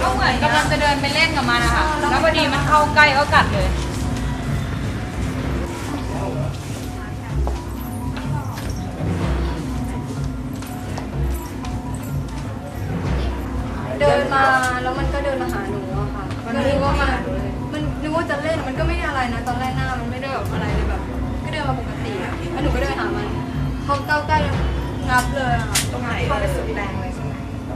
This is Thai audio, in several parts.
ก็เหมือนกำลังจะเดินไปเล่นกับมันนะคะแล้วพอดีมันเข้าใกล้ก็กัดเลยเดินมาแล้วมันก็เดินมาหาหนูอะค่ะก็นึกว่ามันมันนึกว่าจะเล่นมันก็ไม่ได้อะไรนะ ตอนแรกหน้ามันไม่ได้แบบอะไรเลยแบบ ก็เดินมาปกติอะแล้วหนูก็เดินหามันเขาเก้าใกล้งับเลยอะค่ะตรงไหนเข้าไปสุดแรงเลย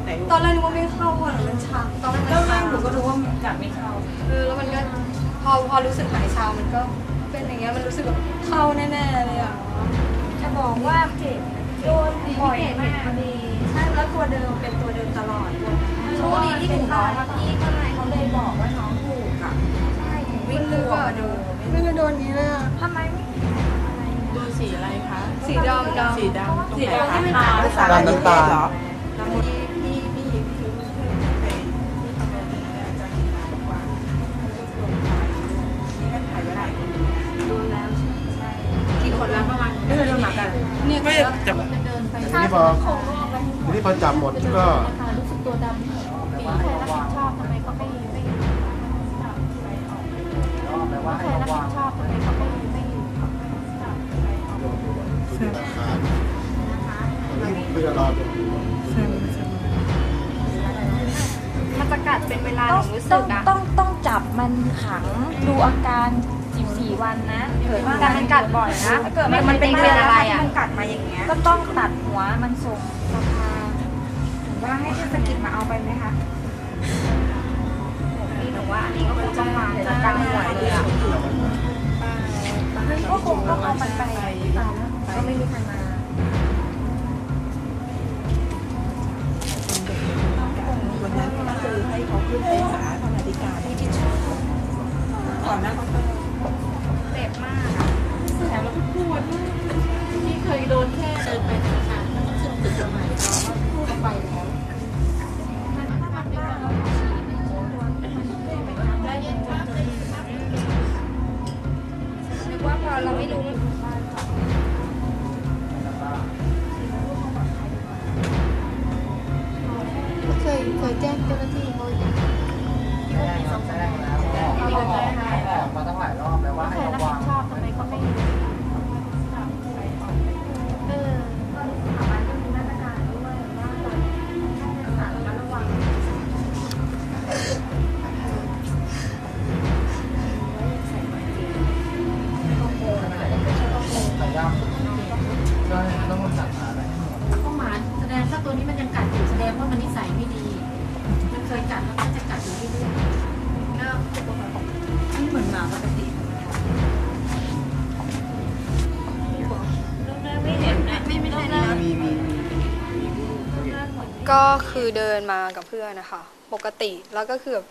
ใช่ไหมตรงไหนลูกตอนแรกนึกว่าไม่เข้าอะหนูมันชาตอนแรกมันชาหนูก็รู้ว่ามันกัดไม่เข้าเออแล้วมันก็พอพอรู้สึกหายชามันก็เป็นอย่างเงี้ยมันรู้สึกแบบเข้าแน่ๆเลยอะจะบอกว่าโดนบ่อยมากพอดีใช่แล้วตัวเดิมเป็นตัวเดิมตลอดโชคดีที่ถึงน้องมาพี่ก็เลยเขาเลยบอกว่าน้องถูกอะใช่ถึงวิ่งมันตันึกวว่ามาโดดูนไม่เคยโดนอย่างนี้เลยอะทำไมไม่ดูสีอะไรคะสีดำดำสีดำตรงสีไหนดำคะที่มันขาวภาษาดำน้ำตาลเหรอ จะทีนี้พอทีนี้พอจับหมดก็รู้สึกตัวดำปีใครรับผิดชอบทำไมเขาไม่ไม่ใครรับผิดชอบทำไมเขาไม่ไม่ราคานี่คือรอดูมันจะกัดเป็นเวลาหต้องนูรู้สึกอะต้องต้องจับมันขังดูอาการ 14 วันนะเกิดว่าแต่มันกัดบ่อยนะถ้าเกิดมันเป็นเป็นอะไรอะมันกัดมาอย่างเงี้ยก็ต้องตัดหัวมันส่งสภาถึงว่าให้เทศกิจมาเอาไปไหมคะนี่หนูว่าอันนี้ก็คงต้องมาจัดการหัวเลยอะก็คงต้องเอามันไปก็ไม่มีใครมาวันนั้นก็คือให้เขาขึ้นไปหาธนาธิการที่ที่ก่อนหน้าเขาก็ เจ็บมากอะแถมแล้วก็ปวดมากที่เคยโดนแค่เดินไปธนาคารแล้วก็ขึ้นตึกทำไมพูดไปแล้ว บอกมาตั้งหลายรอบแล้วว่าให้ใครระรับวัผิงดชอบทำไมเขาไม่เออก็สามารถจะมีมาตรการด้วยว่าเราให้นักศึกษาระมัดระวังพยายามก็ต้องจัดหาอะไรให้หมดข้อหมาแสดงถ้าตัวนี้มันยังกัดอยู่แสดงว่ามันนิสัยไม่ดี มันเคยกัดแล้วก็จะกัดอยู่เรื่อยหน้าปกติมันเหมือนห มาปกติไม่เห็นไม่ไม่ได้นะมีมีมีก็คือเดินมากับเพื่อนนะคะ ปกติแล้วก็คือแบบ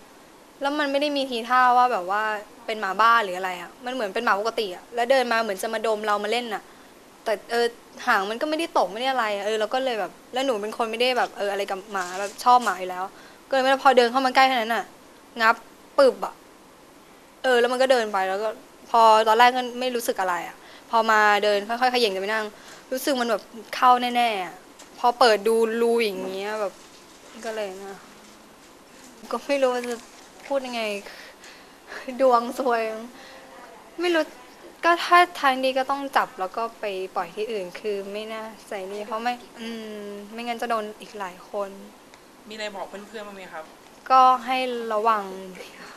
แล้วมันไม่ได้มีทีท่าว่าแบบว่าเป็นหมาบ้าหรืออะไรอะมันเหมือนเป็นหมาปกติอะแล้วเดินมาเหมือนจะมาดมเรามาเล่นอะแต่เออหางมันก็ไม่ได้ตกไม่ได้อะไร เออเราก็เลยแบบ แล้วหนูเป็นคนไม่ได้แบบเอออะไรกับหมาแบบชอบหมาอยู่แล้ว ก็เลยไม่พอเดินเข้ามาใกล้เท่านั้นอะงับปึบอะ ออแล้วมันก็เดินไปแล้วก็พอตอนแรกก็ไม่รู้สึกอะไรอะพอมาเดินค่อยๆขย่งจะไปนั่ง รู้สึกมันแบบเข้าแน่ๆอะพอเปิดดูรูอย่างเงี้ยแบบก็เลยนะ ก็ไม่รู้ว่าจะพูดยังไง ดวงซวย ไม่รู้ก็ถ้าทางดีก็ต้องจับแล้วก็ไปปล่อยที่อื่นคือไม่น่าใส่นี่เพราะไม่ อืม ไม่งั้นจะโดนอีกหลายคน มีอะไรบอกเพื่อนๆบ้างไหมครับ ก็ให้ระวังค่ะ